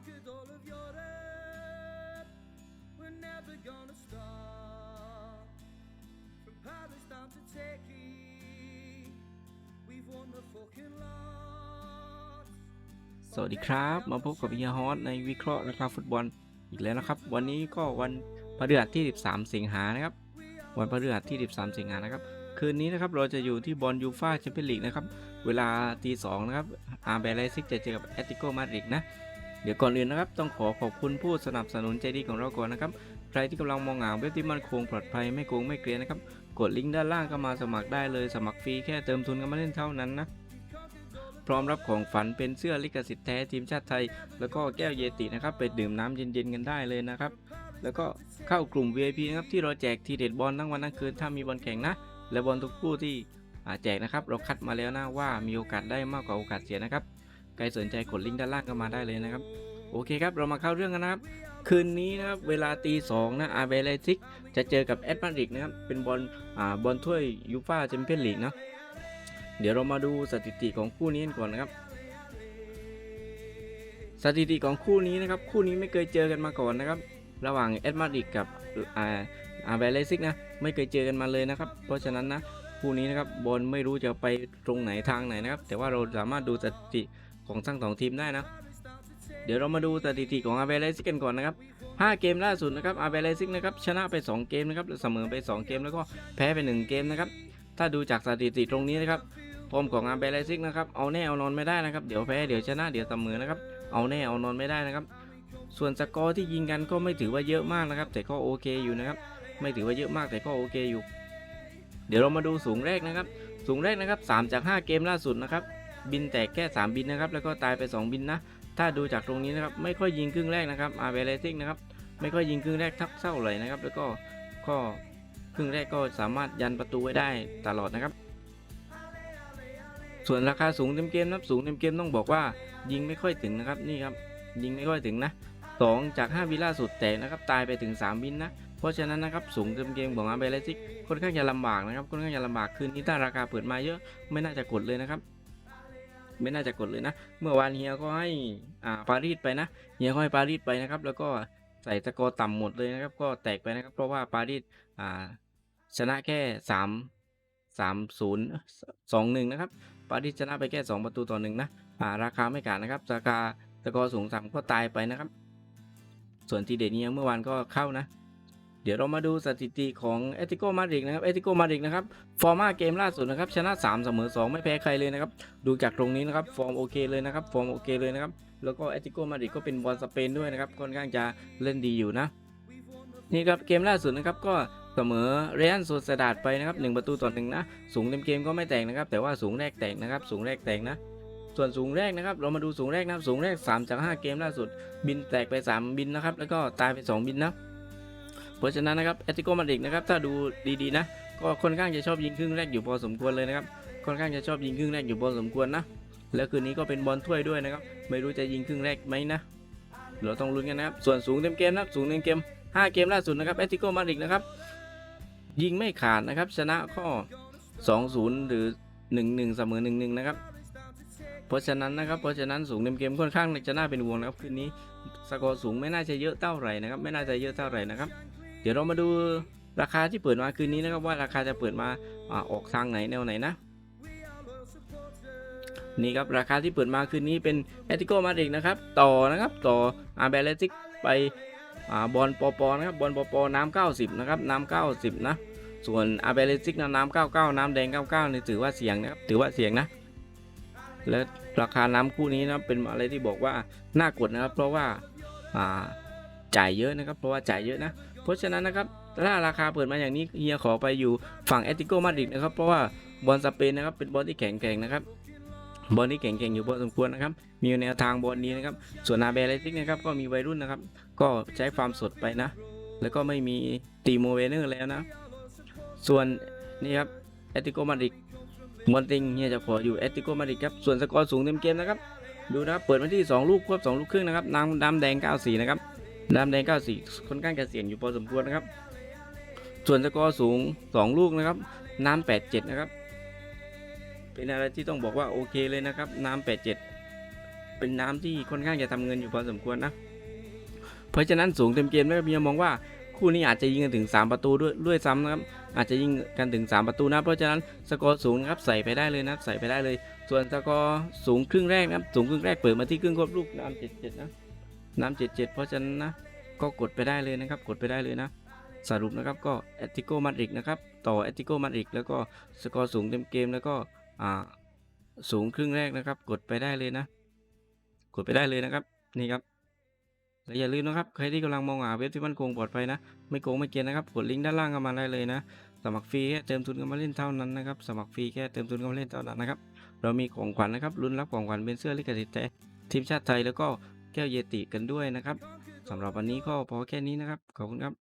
conquered all of Europe. We're never gonna stop. From Paris down to Turkey, we've won the fucking lot. สวัสดีครับ มาพบกับเฮียฮอสในวิเคราะห์ราคาฟุตบอลอีกแล้วนะครับ วันนี้ก็วันพฤหัสที่ 13 สิงหานะครับ วันพฤหัสที่ 13 สิงหานะครับ คืนนี้นะครับเราจะอยู่ที่บอลยูฟาแชมเปี้ยนลีกนะครับ เวลาตีสองนะครับอาร์เบลไลซิกจะเจอกับแอตติโกมาดริดนะ เดี๋ยวก่อนอื่นนะครับต้องขอขอบคุณผู้สนับสนุนใจดีของเราก่อนนะครับ ใครที่กำลังมองหาเว็บที่มั่นคงปลอดภัยไม่โกงไม่เกลียนนะครับ กดลิงก์ด้านล่างก็มาสมัครได้เลยสมัครฟรีแค่เติมทุนกันมาเล่นเท่านั้นนะ พร้อมรับของฝันเป็นเสื้อลิขสิทธิ์แท้ทีมชาติไทย แล้วก็แก้วเยตินะครับไปดื่มน้ำเย็นๆกันได้เลยนะครับ แล้วก็เข้ากลุ่ม VIP นะครับที่เราแจกทีเด็ดบอลทั้งวันทั้งคืนถ้ามีบอลแข่งนะ และบอลทุกคู่ที่แจกนะครับเราคัดมาแล้วนะว่ามีโอกาสได้มากกว่าโอกาสเสียนะครับ ใครสนใจกดลิงก์ด้านล่างก็มาได้เลยนะครับ โอเคครับ เรามาเข้าเรื่องกันนะครับ คืนนี้นะครับ เวลาตีสองนะอาร์เบเลซิกจะเจอกับแอตมาริดนะครับ เป็นบอลอ่าบอลถ้วยยูฟ่าแชมเปี้ยนลีกนะเดี๋ยวเรามาดูสถิติของคู่นี้กันก่อนนะครับ สถิติของคู่นี้นะครับ คู่นี้ไม่เคยเจอกันมาก่อนนะครับ ระหว่างแอตมาริดกับอ่าอาร์เบเลซิกนะไม่เคยเจอกันมาเลยนะครับ เพราะฉะนั้นนะคู่นี้นะครับบอลไม่รู้จะไปตรงไหนทางไหนนะครับ แต่ว่าเราสามารถดูสถิติ ของทั้งสองทีมได้นะ เดี๋ยวเรามาดูสถิติของอาร์เบเลซิกกันก่อนนะครับ 5 เกมล่าสุดนะครับอาร์เบเลซิกนะครับชนะไป 2 เกมนะครับเสมอไป 2 เกมแล้วก็แพ้ไป 1 เกมนะครับ ถ้าดูจากสถิติตรงนี้นะครับฟอร์มของอาร์เบเลซิกนะครับเอาแน่เอานอนไม่ได้นะครับเดี๋ยวแพ้เดี๋ยวชนะเดี๋ยวเสมอนะครับเอาแน่เอานอนไม่ได้นะครับ ส่วนสกอร์ที่ยิงกันก็ไม่ถือว่าเยอะมากนะครับ แต่ก็โอเคอยู่นะครับ ไม่ถือว่าเยอะมากแต่ก็โอเคอยู่ เดี๋ยวเรามาดูสูงแรกนะครับ สูงแรกนะครับ 3 จาก 5 เกมล่าสุดนะครับ บินแตกแค่ 3 บินนะครับ แล้วก็ตายไป 2 บินนะ ถ้าดูจากตรงนี้นะครับ ไม่ค่อยยิงครึ่งแรกนะครับอาร์เบเลซิกนะครับ ไม่ค่อยยิงครึ่งแรกทักเท่าไหร่นะครับ แล้วก็ก็ครึ่งแรกก็สามารถยันประตูไว้ได้ตลอดนะครับ ส่วนราคาสูงเต็มเกมนะครับ สูงเต็มเกมต้องบอกว่ายิงไม่ค่อยถึงนะครับ นี่ครับ ยิงไม่ค่อยถึงนะสองจาก 5 วิล่าสุดแตกนะครับ ตายไปถึง 3 บินนะเพราะฉะนั้นนะครับสูงเต็มเกมของอาร์เบเลซิกค่อนข้างจะลำบากนะครับค่อนข้างจะลำบากคืนนี้ถ้าราคาเปิดมาเยอะไม่น่าจะกดเลยนะครับ ไม่น่าจะกดเลยนะ เมื่อวานเฮียก็ให้อ่าปารีสไปนะเฮียก็ให้ปารีสไปนะครับ แล้วก็ใส่สกอร์ต่ำหมดเลยนะครับ ก็แตกไปนะครับ เพราะว่าปารีสอ่าชนะแค่สามสามศูนย์สองหนึ่งนะครับ ปารีสชนะไปแค่สองประตูต่อหนึ่งนะอ่าราคาไม่ขาดนะครับราคาสกอร์สูงสามก็ตายไปนะครับ ส่วนทีเด็ดเฮียเมื่อวานก็เข้านะ เดี๋ยวเรามาดูสถิติของเอติโกมาดริดนะครับเอติโกมาดริดนะครับ ฟอร์มาเกมล่าสุดนะครับ ชนะ3เสมอ2 ไม่แพ้ใครเลยนะครับ ดูจากตรงนี้นะครับ ฟอร์มโอเคเลยนะครับ ฟอร์มโอเคเลยนะครับ แล้วก็เอติโกมาดริดก็เป็นบอลสเปนด้วยนะครับ ค่อนข้างจะเล่นดีอยู่นะ นี่ครับ เกมล่าสุดนะครับ ก็เสมอเรอันโซซดาดไปนะครับ1ประตูต่อหนึ่งนะ สูงเต็มเกมก็ไม่แตกนะครับ แต่ว่าสูงแรกแตกนะครับ สูงแรกแตกนะส่วนสูงแรกนะครับ เรามาดูสูงแรกนะครับ สูงแรก 3 จาก 5 เกมล่าสุด บินแตกไป 3 บินนะครับ แล้วก็ตายไป 2 บินนะ เพราะฉะนั้นนะครับแอตติโกมาดริดนะครับถ้าดูดีๆนะ ก็ค่อนข้างจะชอบยิงครึ่งแรกอยู่พอสมควรเลยนะครับค่อนข้างจะชอบยิงครึ่งแรกอยู่พอสมควรนะแล้วคืนนี้ก็เป็นบอลถ้วยด้วยนะครับไม่รู้จะยิงครึ่งแรกไหมนะเราต้องลุ้นกันนะครับส่วนสูงเต็มเกมนะครับสูงเต็มเกม 5 เกมล่าสุดนะครับแอตติโกมาดริดนะครับยิงไม่ขาดนะครับชนะข้อ2-0 หรือ 1-1เสมอ1-1นะครับเพราะฉะนั้นนะครับเพราะฉะนั้นสูงเต็มเกมค่อนข้างจะน่าเป็นห่วงนะครับคืนนี้สกอร์สูงไม่น่าจะเยอะเท่าไหร่นะครับไม่น่าจะเยอะเท่าไหร่นะครับ เดี๋ยวเรามาดูราคาที่เปิดมาคืนนี้นะครับว่าราคาจะเปิดมาอออกทางไหนแนวไหนนะนี่ครับราคาที่เปิดมาคืนนี้เป็นแอตติโกมาดริดนะครับต่อนะครับต่ออาร์เบลติกไปอบอลปอปอนะครับบอลปอปอน้ำ90นะครับน้ำ90นะส่วนอาร์เบลติกนะน้ำ99 น้ำแดง 99นี่ถือว่าเสียงนะครับถือว่าเสียงนะและราคาน้ำคู่นี้นะเป็นอะไรที่บอกว่าน่ากดนะครับ เพราะว่าจ่ายเยอะนะครับ เพราะว่าจ่ายเยอะนะ ราะฉะนั้นนะครับถ้าราคาเปิดมาอย่างนี้เฮียขอไปอยู่ฝั่งแอตติโกมาดริดนะครับ เพราะว่าบอลสเปนนะครับเป็นบอลที่แข็งแกร่งนะครับบอลที่แข็งแกร่งอยู่พอสมควรนะครับ มีแนวทางบอลนี้นะครับ ส่วนอาเบลติกนะครับก็มีวัยรุ่นนะครับ ก็ใช้ความสดไปนะ แล้วก็ไม่มีตีโมเวเนอร์แล้วนะ ส่วนนี่ครับแอตติโกมาดริดบอลติงเฮียจะขออยู่แอตติโกมาดริดครับ ส่วนสกอร์สูงเต็มเกมนะครับ ดูนะครับ เปิดมาที่ 2 ลูกควบ2 ลูกครึ่งนะครับนำดำแดง 94 นะครับ ดำแดง 94ค่อนข้างจะเสี่ยงอยู่พอสมควรนะครับ ส่วนสกอร์สูง 2 ลูกนะครับ น้ำ87 นะครับ เป็นอะไรที่ต้องบอกว่าโอเคเลยนะครับ น้ำ87 เป็นน้ำที่ค่อนข้างจะทำเงินอยู่พอสมควรนะ เพราะฉะนั้นสูงเต็มเกมนะครับเมีมองว่าคู่นี้อาจจะยิงกันถึง 3 ประตูด้วยด้วยซ้ำนะครับ อาจจะยิงกันถึง 3 ประตูนะ เพราะฉะนั้นสกอร์สูงนะครับใส่ไปได้เลยนะใส่ไปได้เลย ส่วนสกอร์สูงครึ่งแรกนะครับสูงครึ่งแรกเปิดมาที่ครึ่งครบลูกน้ำเจ็ดเจ็ดนะ น้ำเจ็ดเจ็ดเพราะฉะนั้นนะก็กดไปได้เลยนะครับ กดไปได้เลยนะ สรุปนะครับก็แอตติโกมาดริดนะครับ ต่อแอตติโกมาดริดแล้วก็สกอร์สูงเต็มเกมแล้วก็อ่าสูงครึ่งแรกนะครับ กดไปได้เลยนะ กดไปได้เลยนะครับ นี่ครับและอย่าลืมนะครับ ใครที่กำลังมองหาเว็บที่มั่นคงปลอดภัยนะ ไม่โกงไม่เกินนะครับ กดลิงก์ด้านล่างกันมาได้เลยนะ สมัครฟรีแค่เติมทุนกันมาเล่นเท่านั้นนะครับ สมัครฟรีแค่เติมทุนกันมาเล่นเท่านั้นนะครับ เรามีของขวัญนะครับลุ้นรับของขวัญเป็นเสื้อลิขสิทธิ์แท้ทีมชาติไทยแล้วก็ แก้วเยติกันด้วยนะครับสำหรับวันนี้ก็พอแค่นี้นะครับ ขอบคุณครับ